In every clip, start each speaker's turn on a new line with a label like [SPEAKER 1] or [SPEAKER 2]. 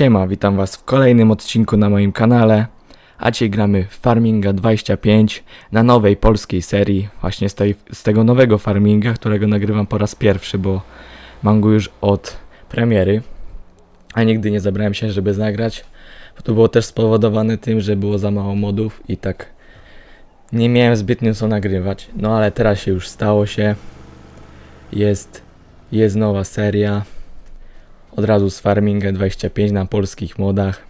[SPEAKER 1] Siema, witam was w kolejnym odcinku na moim kanale. A dzisiaj gramy w Farminga 25 na nowej polskiej serii. Właśnie z, tej, z tego nowego Farminga, którego nagrywam po raz pierwszy, bo mam go już od premiery. A nigdy nie zabrałem się, żeby zagrać. Bo to było też spowodowane tym, że było za mało modów i tak nie miałem zbytnio co nagrywać. No ale teraz się już stało się. Jest, jest nowa seria od razu z Farminga 25 na polskich modach.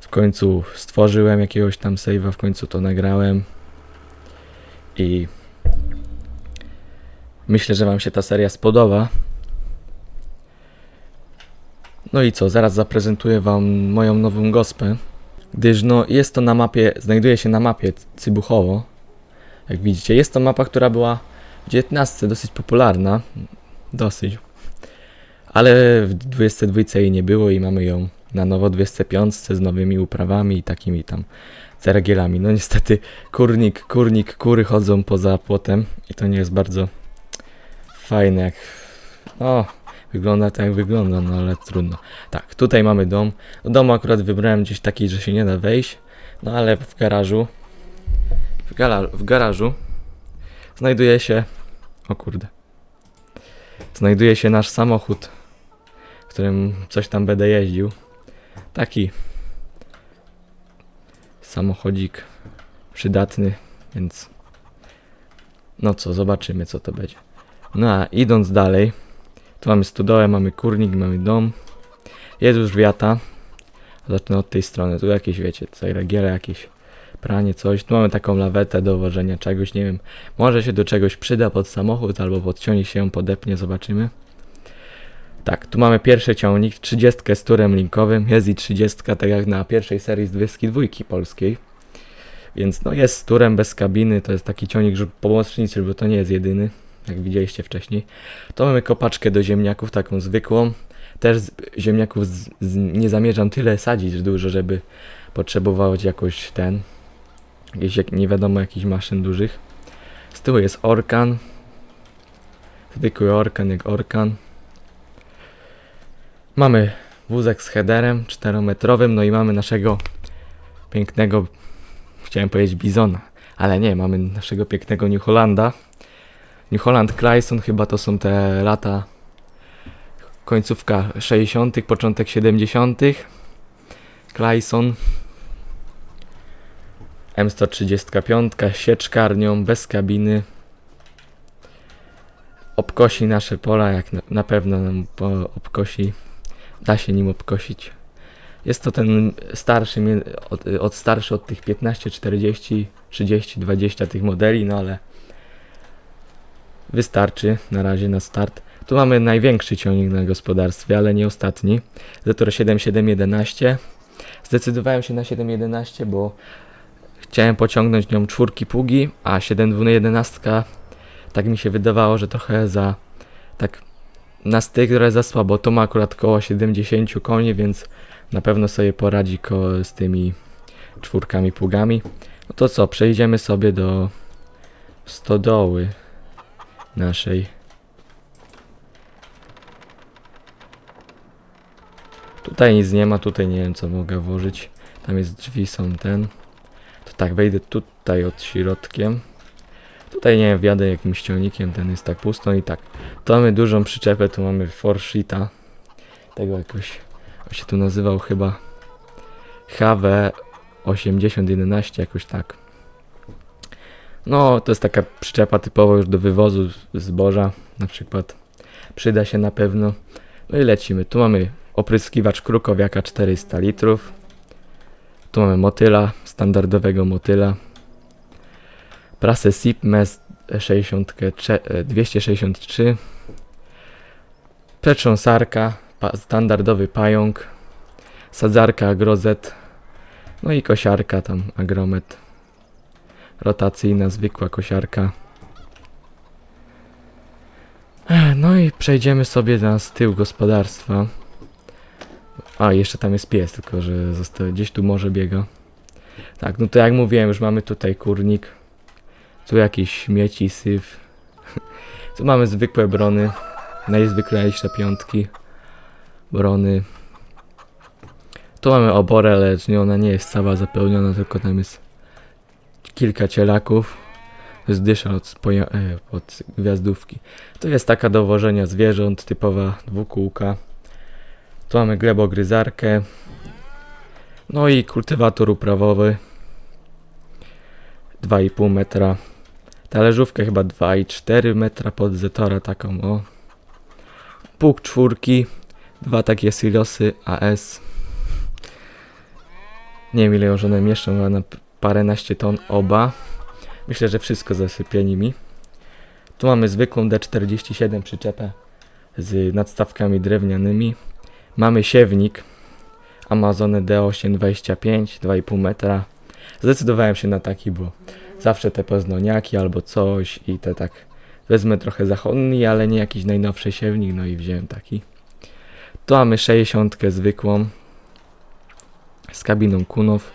[SPEAKER 1] W końcu stworzyłem jakiegoś tam save'a, w końcu to nagrałem. I myślę, że Wam się ta seria spodoba. No i co, zaraz zaprezentuję Wam moją nową gospę. Gdyż no jest to na mapie, znajduje się na mapie Cybuchowo. Jak widzicie, jest to mapa, która była w 19 dosyć popularna. Dosyć ale w 22 jej nie było i mamy ją na nowo 25 z nowymi uprawami i takimi tam ceregielami. No niestety kurnik, kurnik, kury chodzą poza płotem i to nie jest bardzo fajne jak no wygląda tak jak wygląda, no ale trudno. Tak, tutaj mamy dom. Do domu akurat wybrałem gdzieś taki, że się nie da wejść, no ale w garażu w, w garażu znajduje się o kurde znajduje się nasz samochód którym coś tam będę jeździł. Taki samochodzik przydatny, więc no co, zobaczymy co to będzie. No a idąc dalej, tu mamy stodołę, mamy kurnik, mamy dom. Jest już wiata. Zacznę od tej strony. Tu jakieś, wiecie, tutaj regiele, jakieś pranie, coś. Tu mamy taką lawetę do uważania czegoś, nie wiem. Może się do czegoś przyda pod samochód, albo podciągnie się ją, podepnie, zobaczymy. Tak, tu mamy pierwszy ciągnik, 30 z turem linkowym, jest i 30 tak jak na pierwszej serii z 22 polskiej. Więc no jest z turem bez kabiny, to jest taki ciągnik że pomocniczy, bo to nie jest jedyny, jak widzieliście wcześniej. To mamy kopaczkę do ziemniaków, taką zwykłą. Też z ziemniaków z, z, nie zamierzam tyle sadzić dużo, żeby potrzebować jakoś ten, jakieś jak, nie wiadomo jakichś maszyn dużych. Z tyłu jest orkan, zwykły orkan jak orkan. Mamy wózek z headerem 4-metrowym, no i mamy naszego pięknego, chciałem powiedzieć bizona, ale nie, mamy naszego pięknego New Hollanda. New Holland Clayson, chyba to są te lata końcówka 60., początek 70. Clayson M135, sieczkarnią, bez kabiny. Obkosi nasze pola, jak na, na pewno nam obkosi da się nim obkosić. Jest to ten starszy, od, od starszy od tych 15, 40, 30, 20 tych modeli, no ale wystarczy na razie na start. Tu mamy największy ciągnik na gospodarstwie, ale nie ostatni. Zetor 7711. Zdecydowałem się na 711, bo chciałem pociągnąć nią czwórki pługi, a 7211 tak mi się wydawało, że trochę za tak na styk trochę za słabo. To ma akurat koło 70 koni, więc na pewno sobie poradzi z tymi czwórkami pługami. No to co, przejdziemy sobie do stodoły naszej. Tutaj nic nie ma, tutaj nie wiem co mogę włożyć. Tam jest drzwi, są ten. To tak, wejdę tutaj od środkiem. Tutaj nie wiem, wjadę jakimś ciągnikiem, ten jest tak pusto i tak. Tu mamy dużą przyczepę, tu mamy Forshita. Tego jakoś, on się tu nazywał chyba HW 8011, jakoś tak. No, to jest taka przyczepa typowa już do wywozu zboża, na przykład. Przyda się na pewno. No i lecimy. Tu mamy opryskiwacz krukowiaka 400 litrów. Tu mamy motyla, standardowego motyla prasę SIPMES 60, 263, przetrząsarka, pa, standardowy pająk, sadzarka agrozet, no i kosiarka tam agromet, rotacyjna, zwykła kosiarka. No i przejdziemy sobie na tył gospodarstwa. A, jeszcze tam jest pies, tylko że gdzieś tu może biega. Tak, no to jak mówiłem, już mamy tutaj kurnik. Tu jakieś śmieci, syf. Tu mamy zwykłe brony. Najzwyklejsze piątki. Brony. Tu mamy oborę, lecz nie, ona nie jest cała zapełniona, tylko tam jest kilka cielaków. To jest dysza od, e, od gwiazdówki. To jest taka do wożenia zwierząt, typowa dwukółka. Tu mamy glebogryzarkę. No i kultywator uprawowy. 2,5 metra. Talerzówkę chyba 2,4 metra pod zetora taką o. Pług czwórki. Dwa takie silosy AS. Nie wiem ile już one mieszczą, ale na paręnaście ton oba. Myślę, że wszystko zasypie nimi. Tu mamy zwykłą D47 przyczepę z nadstawkami drewnianymi. Mamy siewnik Amazony D825 2,5 metra. Zdecydowałem się na taki, bo zawsze te poznoniaki albo coś i te tak wezmę trochę zachodni, ale nie jakiś najnowszy siewnik, no i wziąłem taki. Tu mamy 60 zwykłą z kabiną Kunow.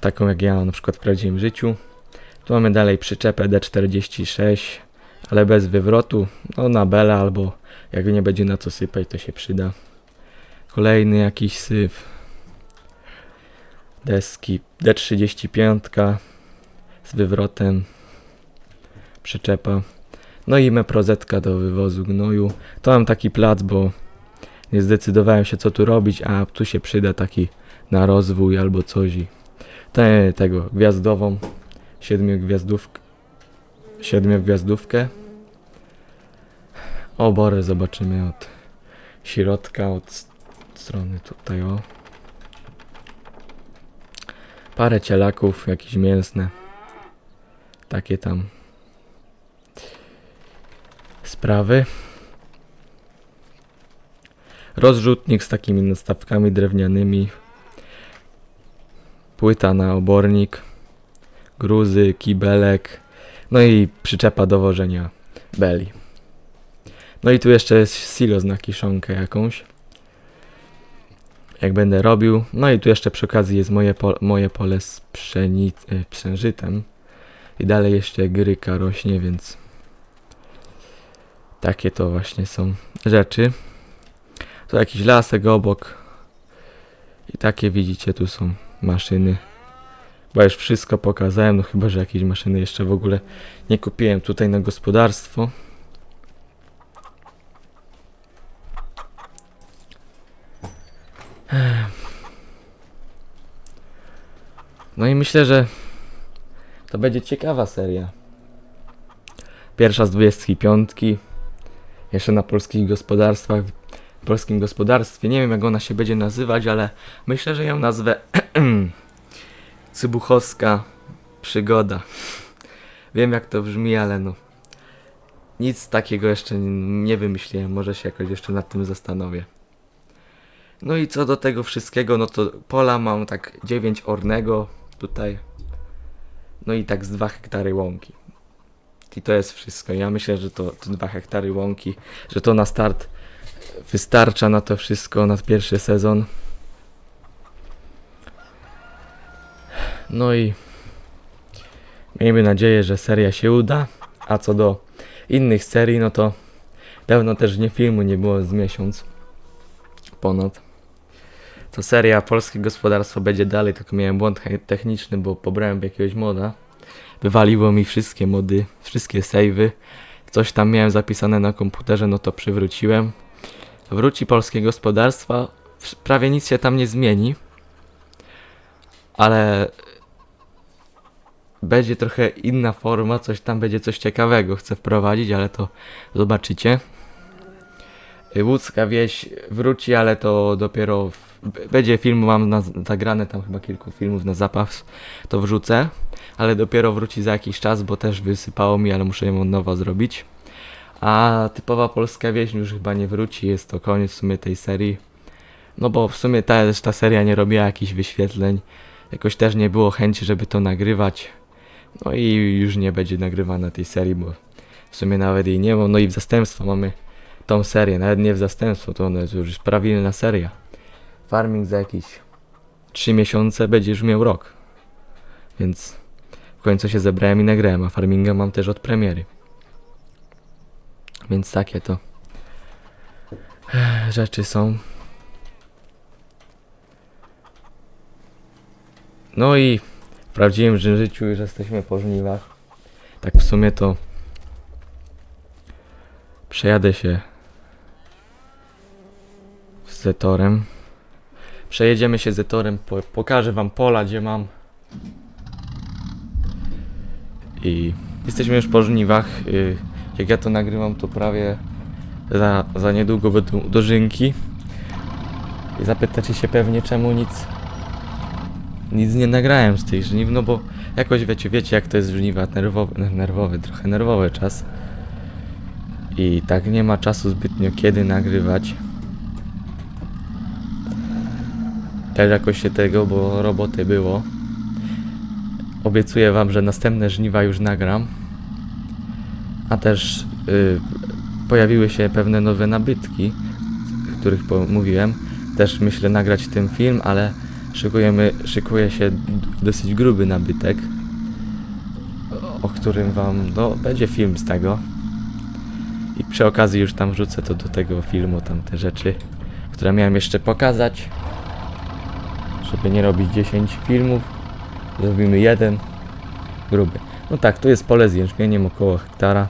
[SPEAKER 1] Taką jak ja na przykład w prawdziwym życiu. Tu mamy dalej przyczepę D46, ale bez wywrotu. No na bele albo jak nie będzie na co sypać, to się przyda. Kolejny jakiś syf. Deski D35 z wywrotem. Przyczepa. No i meprozetka do wywozu gnoju. To mam taki plac, bo nie zdecydowałem się co tu robić, a tu się przyda taki na rozwój albo coś. Te, tego gwiazdową siedmiogwiazdówkę siedmiogwiazdówkę oborę zobaczymy od środka, od strony tutaj o parę cielaków, jakieś mięsne takie tam sprawy rozrzutnik z takimi nastawkami drewnianymi płyta na obornik gruzy, kibelek, no i przyczepa do wożenia beli. No i tu jeszcze jest silos na kiszonkę jakąś. Jak będę robił. No i tu jeszcze przy okazji jest moje, po, moje pole z pszeni, e, pszeniżytem. I dalej jeszcze gryka rośnie, więc takie to właśnie są rzeczy. Tu jakiś lasek obok. I takie widzicie, tu są maszyny. Bo już wszystko pokazałem, no chyba, że jakieś maszyny jeszcze w ogóle nie kupiłem tutaj na gospodarstwo. No i myślę, że to będzie ciekawa seria. Pierwsza z 25. Jeszcze na polskich gospodarstwach. W polskim gospodarstwie. Nie wiem jak ona się będzie nazywać, ale myślę, że ją nazwę Cybuchowska przygoda. Wiem jak to brzmi, ale no. Nic takiego jeszcze nie wymyśliłem. Może się jakoś jeszcze nad tym zastanowię. No i co do tego wszystkiego, no to pola mam tak 9 ornego tutaj. No i tak z 2 hektary łąki. I to jest wszystko. Ja myślę, że to, to 2 hektary łąki, że to na start wystarcza na to wszystko, na pierwszy sezon. No i miejmy nadzieję, że seria się uda. A co do innych serii, no to dawno też nie filmu nie było z miesiąc ponad. To seria Polskie Gospodarstwo będzie dalej, tylko miałem błąd techniczny, bo pobrałem jakiegoś moda. Wywaliło mi wszystkie mody, wszystkie savey. Coś tam miałem zapisane na komputerze, no to przywróciłem. Wróci Polskie Gospodarstwa. Prawie nic się tam nie zmieni. Ale będzie trochę inna forma, coś tam będzie coś ciekawego chcę wprowadzić, ale to zobaczycie. Łódzka wieś wróci, ale to dopiero w, będzie film, mam na, zagrane tam chyba kilku filmów na zapas, to wrzucę, ale dopiero wróci za jakiś czas, bo też wysypało mi, ale muszę ją od nowa zrobić. A typowa polska wieś już chyba nie wróci, jest to koniec w sumie tej serii. No bo w sumie ta, ta seria nie robiła jakichś wyświetleń, jakoś też nie było chęci, żeby to nagrywać. No i już nie będzie nagrywana tej serii, bo w sumie nawet jej nie ma. No i w zastępstwo mamy tą serię, nawet nie w zastępstwo, to ona jest już prawie inna seria. Farming za jakieś 3 miesiące będzie już miał rok. Więc w końcu się zebrałem i nagrałem, a farminga mam też od premiery. Więc takie to rzeczy są. No i w prawdziwym ży- życiu już jesteśmy po żniwach. Tak w sumie to przejadę się z Zetorem. Przejedziemy się Zetorem, po, pokażę wam pola, gdzie mam. I jesteśmy już po żniwach. y, Jak ja to nagrywam, to prawie za, za niedługo będą dożynki. I zapytacie się pewnie, czemu nic nic nie nagrałem z tych żniw, no bo jakoś wiecie, wiecie jak to jest żniwa, nerwowy, nerwowy, trochę nerwowy czas. I tak nie ma czasu zbytnio kiedy nagrywać. Też jakoś się tego, bo roboty było. Obiecuję wam, że następne żniwa już nagram. A też y, pojawiły się pewne nowe nabytki, o których mówiłem. Też myślę nagrać tym film, ale szykujemy, szykuje się dosyć gruby nabytek, o- o którym wam, no, będzie film z tego. I przy okazji już tam wrzucę to do tego filmu, tam te rzeczy, które miałem jeszcze pokazać. Nie robić 10 filmów, zrobimy jeden gruby. No tak, tu jest pole z jęczmieniem około hektara.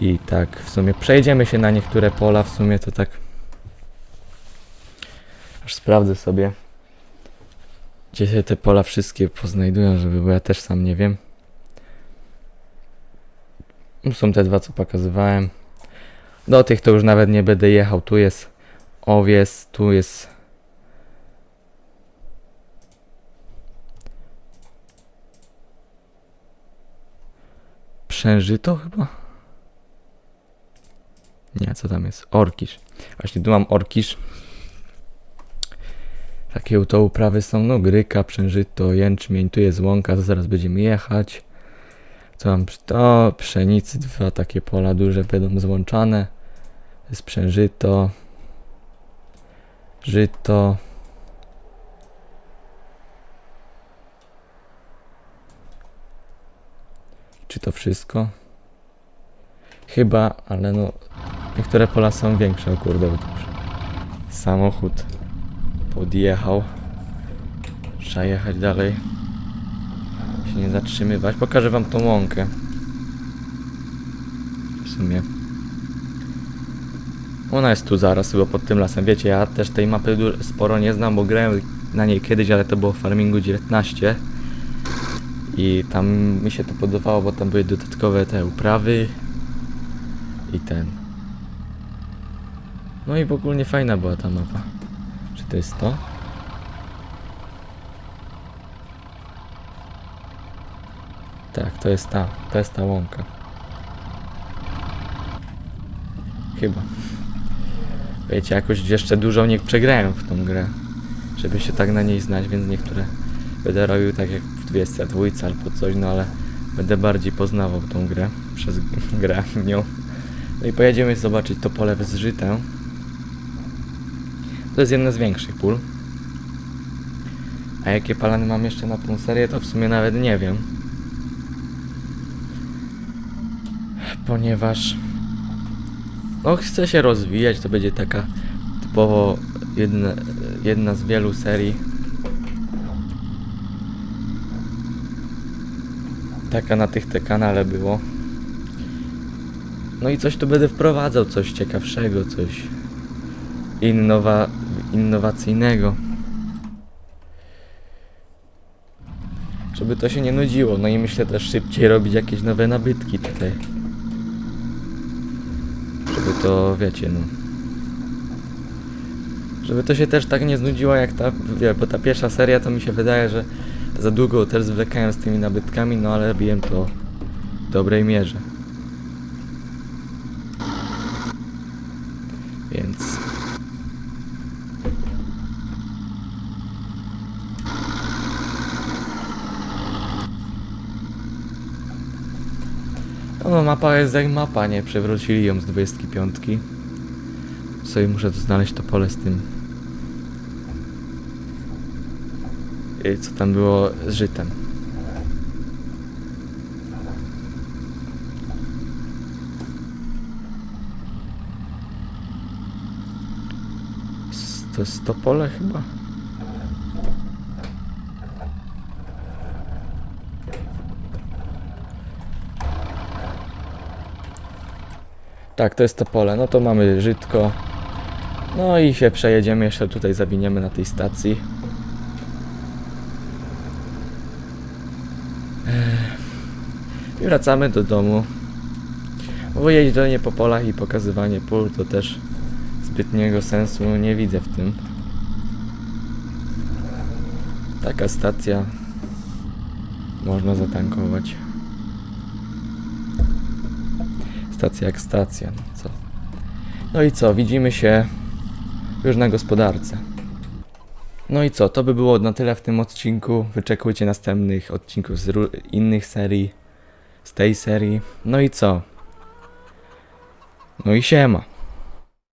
[SPEAKER 1] I tak, w sumie przejdziemy się na niektóre pola, w sumie to tak Aż sprawdzę sobie, gdzie się te pola wszystkie poznajdują, żeby, bo ja też sam nie wiem. Tu Są te dwa, co pokazywałem. Do tych to już nawet nie będę jechał. Tu jest owies, tu jest... Przężyto chyba? Nie, co tam jest? Orkisz. Właśnie tu mam orkisz. Takie to uprawy są, no gryka, przężyto, jęczmień, tu jest łąka, to zaraz będziemy jechać. Co mam? To pszenicy, dwa takie pola duże będą złączane. To jest przężyto, żyto. Czy to wszystko? Chyba, ale no niektóre pola są większe, o kurde, już samochód podjechał. Trzeba jechać dalej. Się nie zatrzymywać. Pokażę wam tą łąkę. W sumie. Ona jest tu zaraz, chyba pod tym lasem. Wiecie, ja też tej mapy sporo nie znam, bo grałem na niej kiedyś, ale to było w Farmingu 19. I tam mi się to podobało, bo tam były dodatkowe te uprawy. I ten. No i w ogóle fajna była ta mapa. Czy to jest to? Tak, to jest ta, to jest ta łąka. Chyba. Wiecie, jakoś jeszcze dużo nie przegrałem w tą grę, żeby się tak na niej znać, więc niektóre będę robił tak jak 22 albo coś, no ale będę bardziej poznawał tą grę przez grę w nią. No i pojedziemy zobaczyć to pole zżyte. To jest jedna z większych pól. A jakie plany mam jeszcze na tą serię, to w sumie nawet nie wiem. Ponieważ no chcę się rozwijać, to będzie taka typowo jedna, jedna z wielu serii. Taka na tych te kanale było. No i coś tu będę wprowadzał, coś ciekawszego, coś innowa, innowacyjnego. Żeby to się nie nudziło, no i myślę też szybciej robić jakieś nowe nabytki tutaj. Żeby to, wiecie, no. Żeby to się też tak nie znudziło jak ta, wie, bo ta pierwsza seria to mi się wydaje, że za długo też zwlekałem z tymi nabytkami, no ale robiłem to w dobrej mierze. Więc No mapa jest jak mapa, nie? Przewrócili ją z 25. Sobie muszę tu znaleźć to pole z tym. co tam było z żytem. To jest to pole chyba? Tak, to jest to pole. No to mamy Żydko. No i się przejedziemy, jeszcze tutaj zawiniemy na tej stacji. Wracamy do domu. Bo jeżdżenie po polach i pokazywanie pól to też zbytniego sensu nie widzę w tym. Taka stacja można zatankować. Stacja jak stacja, no co? No i co, widzimy się już na gospodarce. No i co, to by było na tyle w tym odcinku. Wyczekujcie następnych odcinków z innych serii, z tej serii. No i co? No i siema.